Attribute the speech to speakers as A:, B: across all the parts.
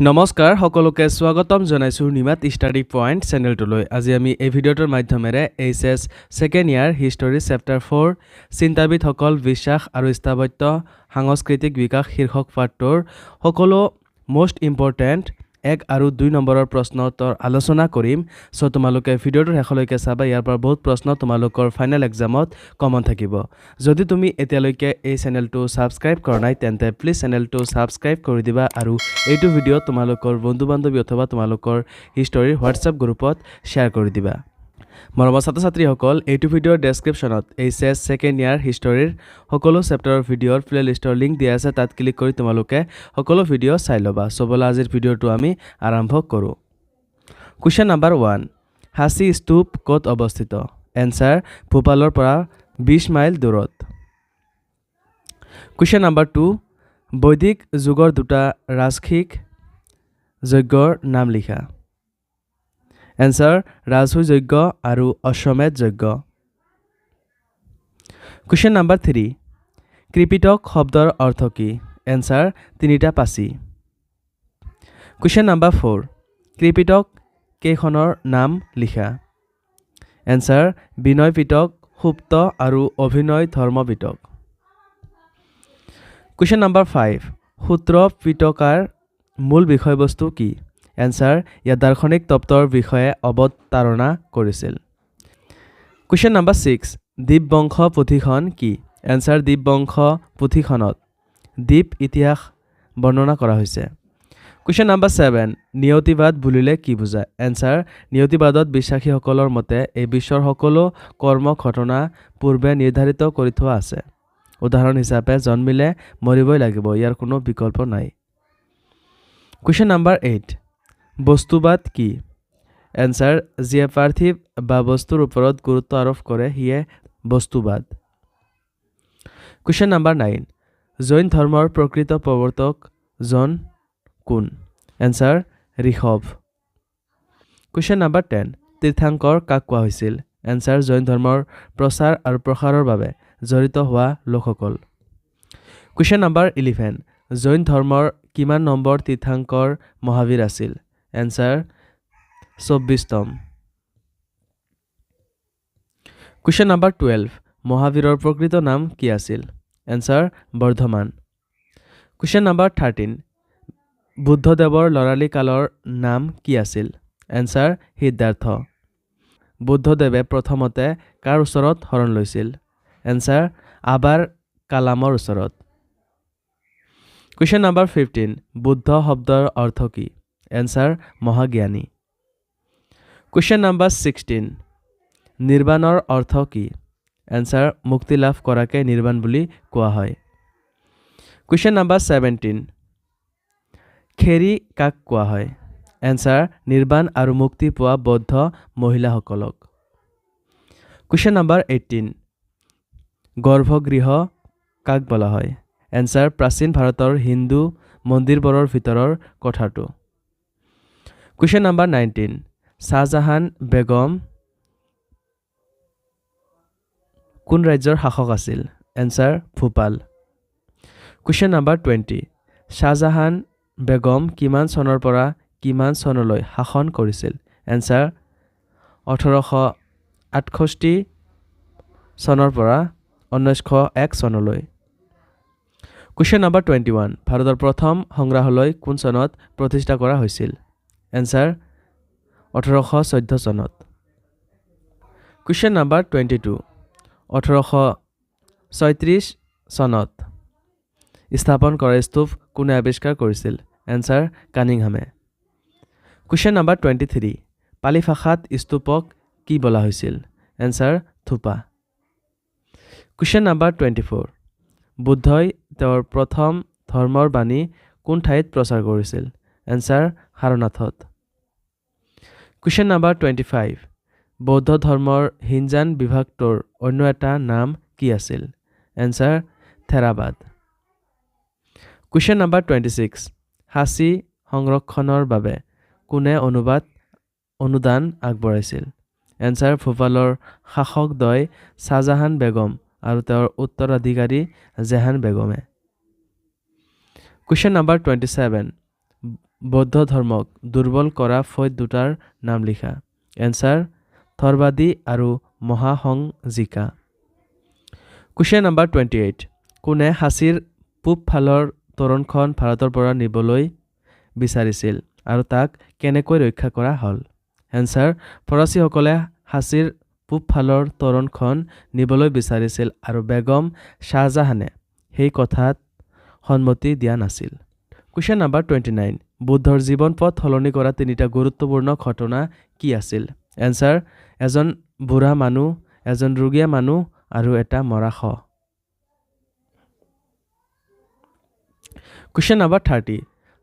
A: নমস্কাৰ, সকলোকে স্বাগতম জনাইছোঁ নিমাত ষ্টাডি পইণ্ট চেনেলটোলৈ। আজি আমি এই ভিডিঅ'টোৰ মাধ্যমেৰে H S second year history chapter four, চিন্তাবিদসকল, বিশ্বাস আৰু স্থাপত্য, সাংস্কৃতিক বিকাশ, শীৰ্ষক পাঠটোৰ সকলো মষ্ট ইম্পৰ্টেণ্ট এক আৰু দুই নম্বৰৰ প্ৰশ্ন আলোচনা কৰিম। চ' তোমালোকে ভিডিঅ'টোৰ শেষলৈকে চাবা, ইয়াৰ পৰা বহুত প্ৰশ্ন তোমালোকৰ ফাইনেল এক্সামত কমন থাকিব। যদি তুমি এতিয়ালৈকে এই চেনেলটো ছাবস্ক্ৰাইব কৰা নাই, তেন্তে প্লিজ চেনেলটো ছাবস্ক্ৰাইব কৰি দিবা আৰু এইটো ভিডিঅ' তোমালোকৰ বন্ধু বান্ধৱী অথবা তোমালোকৰ হিষ্টৰীৰ হোৱাটছআপ গ্ৰুপত শ্বেয়াৰ কৰি দিবা। মৰমৰ ছাত্ৰ ছাত্ৰীসকল এইটো ভিডিঅ'ৰ ডেছক্ৰিপশ্যনত এইচ এছ ছেকেণ্ড ইয়াৰ হিষ্টৰীৰ সকলো চেপ্টাৰৰ ভিডিঅ'ৰ প্লে লিষ্টৰ লিংক দিয়া আছে, তাত ক্লিক কৰি তোমালোকে সকলো ভিডিঅ' চাই ল'বা। চবলে আজিৰ ভিডিঅ'টো আমি আৰম্ভ কৰোঁ। কুৱেশ্যন নাম্বাৰ ওৱান হাঁচি স্তূপ ক'ত অৱস্থিত? এনচাৰ ভূপালৰ পৰা বিছ মাইল দূৰত। কুৱেশ্যন নাম্বাৰ টু বৈদিক যুগৰ দুটা ৰাজসিক যজ্ঞৰ নাম লিখা। এনচাৰ ৰাজসূয় যজ্ঞ আৰু অশ্বমেধ যজ্ঞ কুৱেশ্যন নাম্বাৰ থ্ৰী কৃপিটক শব্দৰ অৰ্থ কি এনচাৰ তিনিটা পাচি কুৱেশ্যন নাম্বাৰ ফ'ৰ কৃপিটক কেইখনৰ নাম লিখা এনচাৰ বিনয় পিটক সুপ্ত আৰু অভিনয় ধৰ্ম পিটক কুৱেশ্যন নাম্বাৰ ফাইভ সূত্ৰ পিটকাৰ মূল বিষয়বস্তু কি এনচাৰ ইয়াত দাৰ্শনিক তত্ত্বৰ বিষয়ে অৱতাৰণা কৰিছিল। কুৱেশ্যন নাম্বাৰ ছিক্স দ্বীপবংশ পুথিখন কি? এনচাৰ দ্বীপবংশ পুথিখনত দ্বীপ ইতিহাস বৰ্ণনা কৰা হৈছে। কুৱেশ্যন নাম্বাৰ ছেভেন নিয়তিবাদ বুলিলে কি বুজায় এনচাৰ নিয়তিবাদত বিশ্বাসীসকলৰ মতে, এই বিশ্বৰ সকলো কৰ্ম ঘটনা পূৰ্বে নিৰ্ধাৰিত কৰি থোৱা আছে। উদাহৰণ হিচাপে, জন্মিলে মৰিবই লাগিব, ইয়াৰ কোনো বিকল্প নাই। কুৱেশ্যন নাম্বাৰ এইট বস্তুবাদ কি? এনচাৰ যিয়ে পাৰ্থিৱ বা বস্তুৰ ওপৰত গুৰুত্ব আৰোপ কৰে সিয়ে বস্তুবাদ। কুৱেশ্যন নাম্বাৰ নাইন জৈন ধৰ্মৰ প্ৰকৃত প্ৰৱৰ্তকজন কোন? Answer Rishabh. Question number ten তীৰ্থাংকৰ কাক কোৱা হৈছিল? এনচাৰ জৈন ধৰ্মৰ প্ৰচাৰ আৰু প্ৰসাৰৰ বাবে জড়িত হোৱা লোকসকল। কুৱেশ্যন নাম্বাৰ ইলেভেন জৈন ধৰ্মৰ কিমান নম্বৰ তীৰ্থাংকৰ মহাবীৰ আছিল? এনচাৰ চৌব্বিছতম কুৱেশ্যন নাম্বাৰ টুৱেলভ মহাবীৰৰ প্ৰকৃত নাম কি আছিল? Answer Vardhaman. Question number thirteen বুদ্ধদেৱৰ ল'ৰালি কালৰ নাম কি আছিল? এনচাৰ সিদ্ধাৰ্থ। বুদ্ধদেৱে প্ৰথমতে কাৰ ওচৰত শৰণ লৈছিল? এনচাৰ আবাৰ কালামৰ ওচৰত। কুৱেশ্যন নাম্বাৰ ফিফটিন বুদ্ধ শব্দৰ অৰ্থ কি? এনচাৰ মহাজ্ঞানী কুৱেশ্যন নাম্বাৰ ছিক্সটিন নিৰ্বাণৰ অৰ্থ কি? এনচাৰ মুক্তি লাভ কৰাকে নিৰ্বাণ বুলি কোৱা হয়। কুৱেশ্যন নাম্বাৰ ছেভেণ্টিন খেৰী কাক কোৱা হয়? এনচাৰ নিৰ্বাণ আৰু মুক্তি পোৱা বৌদ্ধ মহিলাসকলক। কুৱেশ্যন নাম্বাৰ এইটিন গৰ্ভগৃহ কাক বোলা হয়? এনচাৰ প্ৰাচীন ভাৰতৰ হিন্দু মন্দিৰবোৰৰ ভিতৰৰ কথাটো। Question number nineteen Shahjahan Begum কোন ৰাজ্যৰ শাসক আছিল? Answer Bhopal. Question number twenty Shahjahan Begum কিমান চনৰ পৰা কিমান চনলৈ শাসন কৰিছিল? এনচাৰ ওঠৰশ আঠষষ্ঠি চনৰ পৰা ঊনৈছশ এক চনলৈ। কুৱেশ্যন নাম্বাৰ টুৱেণ্টি ওৱান ভাৰতৰ প্ৰথম সংগ্ৰহালয় কোন চনত প্ৰতিষ্ঠা কৰা হৈছিল? এনচাৰ ওঠৰশ চৈধ্য চনত। কুৱেশ্যন নাম্বাৰ টুৱেণ্টি টু ওঠৰশ ছয়ত্ৰিছ চনত। স্থাপন কৰা স্তূপ কোনে আৱিষ্কাৰ কৰিছিল? Answer কানিংহামে। Question number twenty three Pali ভাষাত স্তূপক কি বোলা হৈছিল? এনচাৰ থোপা। কুৱেশ্যন নাম্বাৰ টুৱেণ্টি ফ'ৰ বুদ্ধই তেওঁৰ প্ৰথম ধৰ্মৰ বাণী কোন ঠাইত প্ৰচাৰ কৰিছিল? এনচাৰ সাৰনাথত কুৱেশ্যন নাম্বাৰ টুৱেণ্টি ফাইভ বৌদ্ধ ধৰ্মৰ হিনজান বিভাগটোৰ অন্য এটা নাম কি আছিল? Answer Theravada question number twenty six সাঁচি সংৰক্ষণৰ বাবে কোনে অনুবাদ, অনুদান আগবঢ়াইছিল? এনচাৰ ভূপালৰ শাসকদ্বয় শ্বাহজাহান বেগম আৰু তেওঁৰ উত্তৰাধিকাৰী জেহান বেগমে। কুৱেশ্যন নাম্বাৰ টুৱেণ্টি ছেভেন বৌদ্ধ ধৰ্মক দুৰ্বল কৰা ফৈদ দুটাৰ নাম লিখা। এনচাৰ থৰবাদী আৰু Mahasanghika question number twenty eight কোনে সাঁচীৰ পূব ফালৰ তোৰণখন ভাৰতৰ পৰা নিবলৈ বিচাৰিছিল আৰু তাক কেনেকৈ ৰক্ষা কৰা হ'ল? এনচাৰ ফৰাচীসকলে সাঁচীৰ পূব ফালৰ তোৰণখন নিবলৈ বিচাৰিছিল আৰু বেগম শ্বাহজাহানে সেই কথাত সন্মতি দিয়া নাছিল। কুৱেশ্যন নাম্বাৰ টুৱেণ্টি নাইন বুদ্ধৰ জীৱন পথ সলনি কৰা তিনিটা গুৰুত্বপূৰ্ণ ঘটনা কি আছিল? এনচাৰ এজন বুঢ়া মানুহ এজন ৰোগীয়া মানুহ আৰু এটা মৰা শ কুৱেশ্যন নাম্বাৰ থাৰ্টি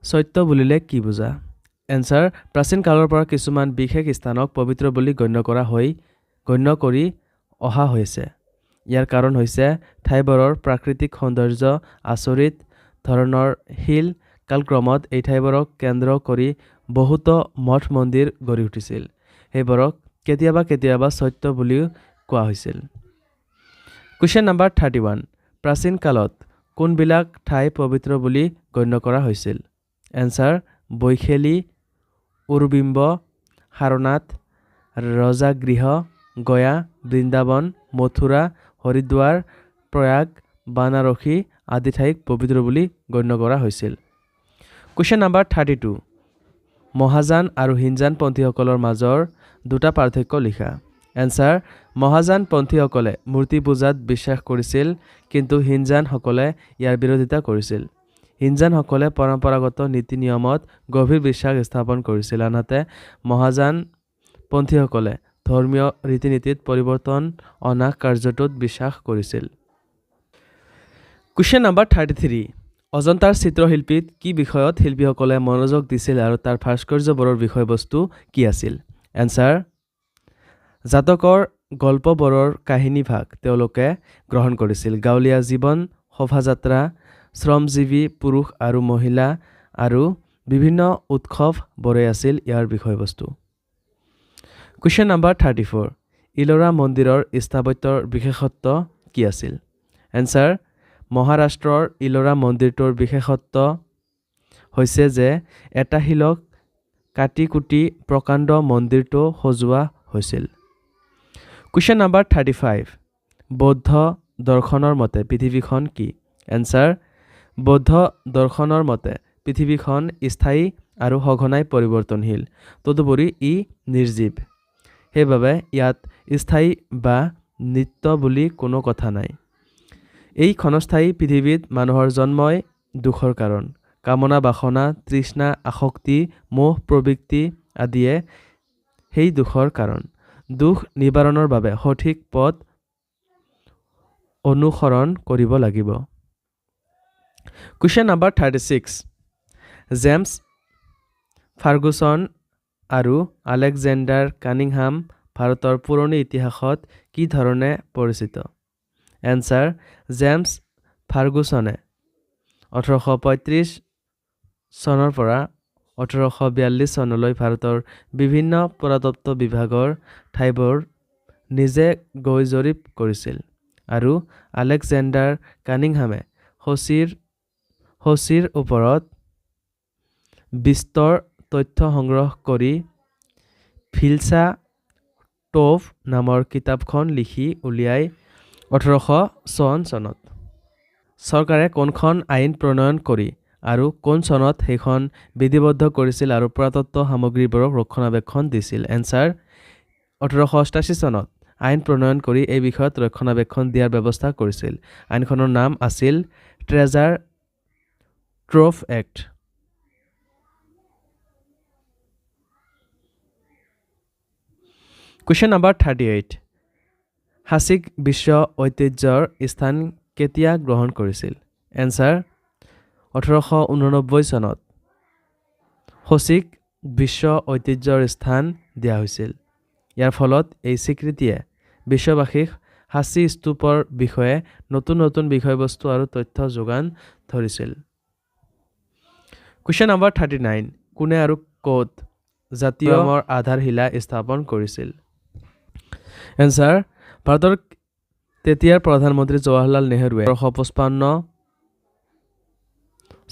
A: সত্য বুলিলে কি বুজা? এনচাৰ প্ৰাচীন কালৰ পৰা কিছুমান বিশেষ স্থানক পবিত্ৰ বুলি গণ্য কৰা হৈ গণ্য কৰি অহা হৈছে। ইয়াৰ কাৰণ হৈছে ঠাইবোৰৰ প্ৰাকৃতিক সৌন্দৰ্য আচৰিত ধৰণৰ শিল কালক্ৰমত এই ঠাইবোৰক কেন্দ্ৰ কৰি বহুতো মঠ মন্দিৰ গঢ়ি উঠিছিল। সেইবোৰক কেতিয়াবা কেতিয়াবা সত্য বুলিও কোৱা হৈছিল। কুৱেশ্যন নাম্বাৰ থাৰ্টি ওৱান প্ৰাচীন কালত কোনবিলাক ঠাই পবিত্ৰ বুলি গণ্য কৰা হৈছিল? এনচাৰ বৈশালী উৰবিম্ব সাৰনাথ ৰজাগৃহ গয়া বৃন্দাবন মথুৰা হৰিদ্বাৰ প্ৰয়াগ বানাৰসী আদি ঠাইক পবিত্ৰ বুলি গণ্য কৰা হৈছিল। Question number thirty two Mahayana আৰু হিনজানপন্থীসকলৰ মাজৰ দুটা পাৰ্থক্য লিখা। এনচাৰ মহাযানপন্থীসকলে মূৰ্তি পূজাত বিশ্বাস কৰিছিল, কিন্তু হিনজানসকলে ইয়াৰ বিৰোধিতা কৰিছিল। হিনজানসকলে পৰম্পৰাগত নীতি নিয়মত গভীৰ বিশ্বাস স্থাপন কৰিছিল। আনহাতে মহাযানপন্থীসকলে ধৰ্মীয় ৰীতি নীতিত পৰিৱৰ্তন অনা কাৰ্যটোত বিশ্বাস কৰিছিল। কুৱেশ্যন নাম্বাৰ থাৰ্টি থ্ৰী অজন্তাৰ চিত্ৰশিল্পীত কি বিষয়ত শিল্পীসকলে মনোযোগ দিছিল আৰু তাৰ ভাস্কৰ্যবোৰৰ বিষয়বস্তু কি আছিল? এনচাৰ জাতকৰ গল্পবোৰৰ কাহিনীভাগ তেওঁলোকে গ্ৰহণ কৰিছিল। গাঁৱলীয়া জীৱন শোভাযাত্ৰা শ্ৰমজীৱী পুৰুষ আৰু মহিলা আৰু বিভিন্ন উৎসৱবোৰে আছিল ইয়াৰ বিষয়বস্তু। Question number thirty four Ellora মন্দিৰৰ স্থাপত্যৰ বিশেষত্ব কি আছিল? এনচাৰ মহাৰাষ্ট্ৰৰ ইলোৰা মন্দিৰটোৰ বিশেষত্ব হৈছে যে এটা শিলক কাটি কুটি প্ৰকাণ্ড মন্দিৰটো সজোৱা হৈছিল। কুৱেশ্যন নাম্বাৰ থাৰ্টি ফাইভ বৌদ্ধ দৰ্শনৰ মতে পৃথিৱীখন কি? এনচাৰ বৌদ্ধ দৰ্শনৰ মতে পৃথিৱীখন স্থায়ী আৰু সঘনাই পৰিৱৰ্তনশীল, তদুপৰি ই নিৰ্জীৱ। সেইবাবে ইয়াত স্থায়ী বা নিত্য বুলি কোনো কথা নাই। এই ক্ষণস্থায়ী পৃথিৱীত মানুহৰ জন্মই দুখৰ কাৰণ। কামনা বাসনা তৃষ্ণা আসক্তি মোহ প্ৰবৃত্তি আদিয়ে সেই দুখৰ কাৰণ। দুখ নিবাৰণৰ বাবে সঠিক পথ অনুসৰণ কৰিব লাগিব। Question number thirty six. James Ferguson আৰু আলেকজেণ্ডাৰ কানিংহাম ভাৰতৰ পুৰণি ইতিহাসত কি ধৰণে পৰিচিত? এনচাৰ জেমছ ফাৰ্গুছনে ওঠৰশ পঁয়ত্ৰিছ চনৰ পৰা ওঠৰশ বিয়াল্লিছ চনলৈ ভাৰতৰ বিভিন্ন পুৰাতত্ত্ব বিভাগৰ ঠাইবোৰ নিজে গৈ জৰীপ কৰিছিল আৰু আলেকজেণ্ডাৰ কানিংহামে সচিৰ সচিৰ ওপৰত বিস্তৰ তথ্য সংগ্ৰহ কৰি ফিলছা টোভ নামৰ কিতাপখন লিখি উলিয়াই ওঠৰশ চৌৱন্ন চনত। চৰকাৰে কোনখন আইন প্ৰণয়ন কৰি আৰু কোন চনত সেইখন বিধিবদ্ধ কৰিছিল আৰু পুৰাতত্ত্ব সামগ্ৰীবোৰক ৰক্ষণাবেক্ষণ দিছিল? এনচাৰ ওঠৰশ অষ্টাশী চনত আইন প্ৰণয়ন কৰি এই বিষয়ত ৰক্ষণাবেক্ষণ দিয়াৰ ব্যৱস্থা কৰিছিল। আইনখনৰ নাম আছিল Treasure Trove Act question number thirty eight সাঁচিক বিশ্ব ঐতিহ্যৰ স্থান কেতিয়া গ্ৰহণ কৰিছিল? এনচাৰ ওঠৰশ ঊননব্বৈ চনত। সচিক বিশ্ব ঐতিহ্যৰ স্থান দিয়া হৈছিল। ইয়াৰ ফলত এই স্বীকৃতিয়ে বিশ্ববাসীক সাঁচি স্তূপৰ বিষয়ে নতুন নতুন বিষয়বস্তু আৰু তথ্য যোগান ধৰিছিল। কুৱেশ্যন নাম্বাৰ থাৰ্টি নাইন কোনে আৰু ক'ত জাতীয়মৰ আধাৰশিলা স্থাপন কৰিছিল? এনচাৰ ভাৰতৰ তেতিয়াৰ প্ৰধানমন্ত্ৰী জৱাহৰলাল নেহৰুৱে ওঠৰশ পঁচপন্ন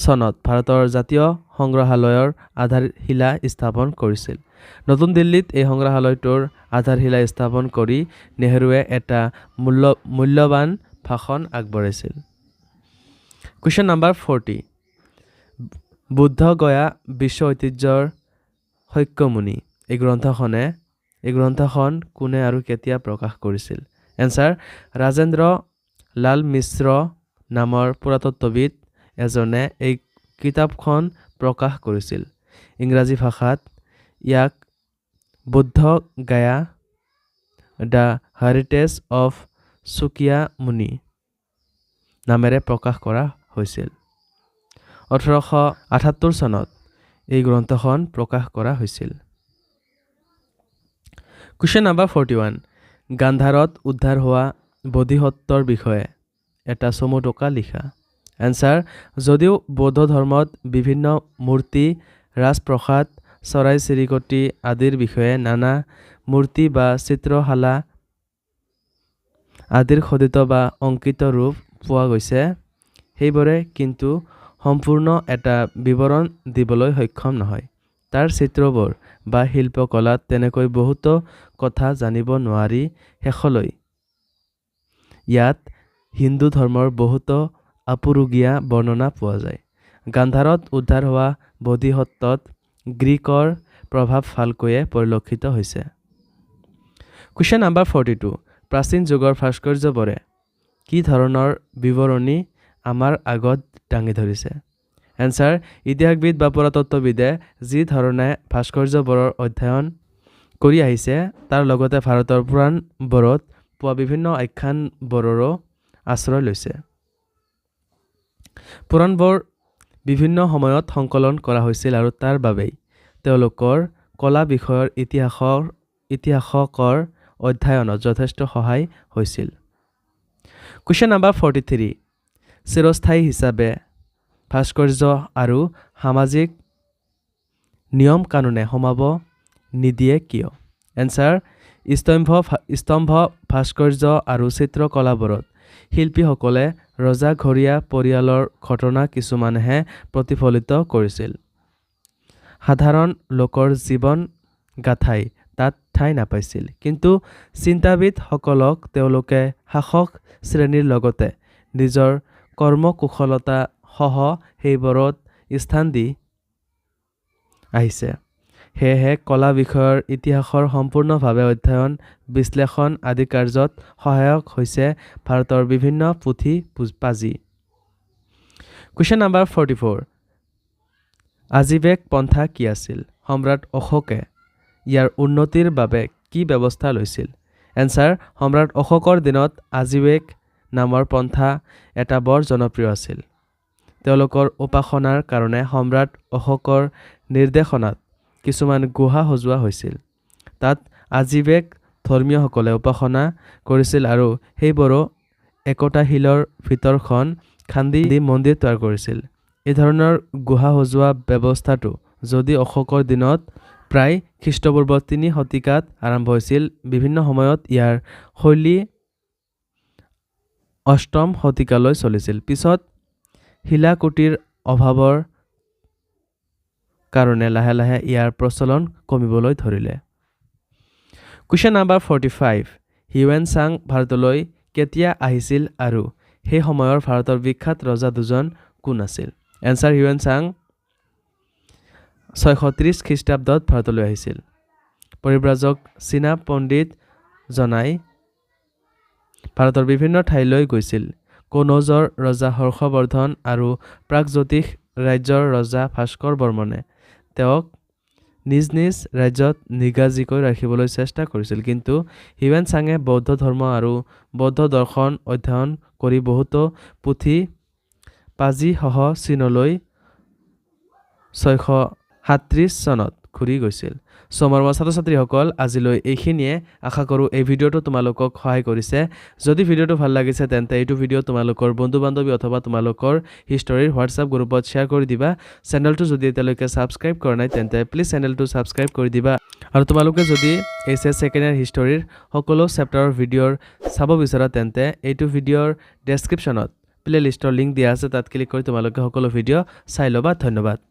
A: চনত ভাৰতৰ জাতীয় সংগ্ৰহালয়ৰ আধাৰশিলা স্থাপন কৰিছিল। নতুন দিল্লীত এই সংগ্ৰহালয়টোৰ আধাৰশিলা স্থাপন কৰি নেহৰুৱে এটা মূল্য মূল্যৱান ভাষণ আগবঢ়াইছিল। Question number forty Bodh Gaya বিশ্ব ঐতিহ্যৰ সক্যমুনি এই গ্ৰন্থখনে এই গ্ৰন্থখন কোনে আৰু কেতিয়া প্ৰকাশ কৰিছিল? এনচাৰ ৰাজেন্দ্ৰ লাল মিশ্ৰ নামৰ পুৰাতত্ত্ববিদ এজনে এই কিতাপখন প্ৰকাশ কৰিছিল। ইংৰাজী ভাষাত ইয়াক Buddha Gaya The Heritage of Sakyamuni নামেৰে প্ৰকাশ কৰা হৈছিল। ওঠৰশ আঠাত্তৰ চনত এই গ্ৰন্থখন প্ৰকাশ কৰা হৈছিল। কুৱেশ্যন নাম্বাৰ ফৰ্টি ওৱান গান্ধাৰত উদ্ধাৰ হোৱা বোধিসত্বৰ বিষয়ে। এটা চমু টকা লিখা। এনচাৰ যদিও বৌদ্ধ ধৰ্মত বিভিন্ন মূৰ্তি, ৰাজপ্ৰসাদ, চৰাই চিৰিকটি আদিৰ বিষয়ে নানা মূৰ্তি বা চিত্ৰশালা আদিৰ খোদিত বা অংকিত ৰূপ পোৱা গৈছে, সেইবোৰে কিন্তু সম্পূৰ্ণ এটা বিৱৰণ দিবলৈ সক্ষম নহয়। তাৰ চিত্ৰবোৰ বা শিল্পকলাত তেনেকৈ বহুতো কথা জানিব নোৱাৰি শেষলৈ। ইয়াত হিন্দু ধৰ্মৰ বহুতো আপুৰুগীয়া বৰ্ণনা পোৱা যায়। গান্ধাৰত উদ্ধাৰ হোৱা বোধিসত্ত্বত গ্ৰীকৰ প্ৰভাৱ ভালকৈয়ে পৰিলক্ষিত হৈছে। কুৱেশ্যন নাম্বাৰ ফৰ্টি টু প্ৰাচীন যুগৰ ভাস্কৰ্যবোৰে কি ধৰণৰ বিৱৰণী আমাৰ আগত দাঙি ধৰিছে? এনচাৰ ইতিহাসবিদ বা পুৰাতত্ত্ববিদে যি ধৰণে ভাস্কৰ্যবোৰৰ অধ্যয়ন কৰি আহিছে, তাৰ লগতে ভাৰতৰ পুৰাণবোৰত পোৱা বিভিন্ন আখ্যানবোৰৰো আশ্ৰয় লৈছে। পুৰাণবোৰ বিভিন্ন সময়ত সংকলন কৰা হৈছিল আৰু তাৰ বাবেই তেওঁলোকৰ কলা বিষয়ৰ ইতিহাসৰ, ইতিহাসকৰ অধ্যয়নত যথেষ্ট সহায় হৈছিল। কুৱেশ্যন নাম্বাৰ ফৰ্টি থ্ৰী চিৰস্থায়ী হিচাপে ভাস্কৰ্য আৰু সামাজিক নিয়ম কানুনে সোমাব নিদিয়ে কিয়? এনচাৰ স্তম্ভ স্তম্ভ, ভাস্কৰ্য আৰু চিত্ৰকলাবোৰত শিল্পীসকলে ৰজাঘৰীয়া পৰিয়ালৰ ঘটনা কিছুমানহে প্ৰতিফলিত কৰিছিল। সাধাৰণ লোকৰ জীৱন গাঁথাই তাত ঠাই নাপাইছিল। কিন্তু চিন্তাবিদসকলক তেওঁলোকে শাসক শ্ৰেণীৰ লগতে নিজৰ কৰ্মকুশলতা সহ সেইবোৰত স্থান দি আহিছে। সেয়েহে কলা বিষয়ৰ ইতিহাসৰ সম্পূৰ্ণভাৱে অধ্যয়ন বিশ্লেষণ আদি কাৰ্যত সহায়ক হৈছে ভাৰতৰ বিভিন্ন পুথি পাজি কুৱেশ্যন নাম্বাৰ ফৰ্টি ফ'ৰ আজিবেগ পন্থা কি আছিল? সম্ৰাট অশোকে ইয়াৰ উন্নতিৰ বাবে কি ব্যৱস্থা লৈছিল? এনচাৰ সম্ৰাট অশোকৰ দিনত আজিবেগ নামৰ পন্থা এটা বৰ জনপ্ৰিয় আছিল। তেওঁলোকৰ উপাসনাৰ কাৰণে সম্ৰাট অশোকৰ নিৰ্দেশনাত কিছুমান গুহা সজোৱা হৈছিল। তাত আজীৱেক ধৰ্মীয়সকলে উপাসনা কৰিছিল আৰু সেইবোৰো একোটা শিলৰ ভিতৰখন খান্দি দি মন্দিৰ তৈয়াৰ কৰিছিল। এই ধৰণৰ গুহা সজোৱা ব্যৱস্থাটো যদি অশোকৰ দিনত প্ৰায় খ্ৰীষ্টপূৰ্ব তিনি শতিকাত আৰম্ভ হৈছিল বিভিন্ন সময়ত ইয়াৰ শৈলী অষ্টম শতিকালৈ চলিছিল। পিছত শিলাকুটিৰ অভাৱৰ কাৰণে লাহে লাহে ইয়াৰ প্ৰচলন কমিবলৈ ধৰিলে। Question number forty five Hiuen Tsang ভাৰতলৈ কেতিয়া আহিছিল আৰু সেই সময়ৰ ভাৰতৰ বিখ্যাত ৰজা দুজন কোন আছিল? এনচাৰ হিউৱেন চাং ছয়শো ত্ৰিছ খ্ৰীষ্টাব্দত ভাৰতলৈ আহিছিল। পৰিব্ৰাজক চীনা পণ্ডিত জনাই ভাৰতৰ বিভিন্ন ঠাইলৈ গৈছিল। কনৌজৰ ৰজা হৰ্ষবৰ্ধন আৰু প্ৰাগজ্যোতিষ ৰাজ্যৰ ৰজা ভাস্কৰ বৰ্মনে তেওঁক নিজ নিজ ৰাজ্যত নিগাজিকৈ ৰাখিবলৈ চেষ্টা কৰিছিল। কিন্তু হিউৱেন চাঙে বৌদ্ধ ধৰ্ম আৰু বৌদ্ধ দৰ্শন অধ্যয়ন কৰি বহুতো পুথি পাজিসহ চীনলৈ ছয়শো সাতত্ৰিছ চনত ঘূৰি গৈছিল। চ' মৰমৰ ছাত্ৰ ছাত্ৰীসকল আজিলৈ এইখিনিয়ে। আশা কৰোঁ এই ভিডিঅ'টো তোমালোকক সহায় কৰিছে। যদি ভিডিঅ'টো ভালো লাগিছে তেন্তে এইটো ভিডিঅ' তোমালোকৰ বন্ধু বান্ধৱী অথবা তোমালোকৰ হিষ্টৰীৰ হোৱাটছআপ গ্ৰুপত শ্বেয়াৰ কৰি দিবা। চেনেলটো যদি এতিয়ালৈকে ছাবস্ক্ৰাইব কৰা নাই তেন্তে প্লিজ চেনেলটো ছাবস্ক্ৰাইব কৰি দিবা। আৰু তোমালোকে যদি এইচ এছ ছেকেণ্ড ইয়াৰ হিষ্টৰীৰ সকলো চেপ্টাৰৰ ভিডিঅ'ৰ চাব বিচৰা তেন্তে এইটো ভিডিঅ'ৰ ডেছক্ৰিপশ্যনত প্লে লিষ্টৰ লিংক দিয়া আছে। তাত ক্লিক কৰি তোমালোকে সকলো ভিডিঅ' চাই ল'বা। ধন্যবাদ।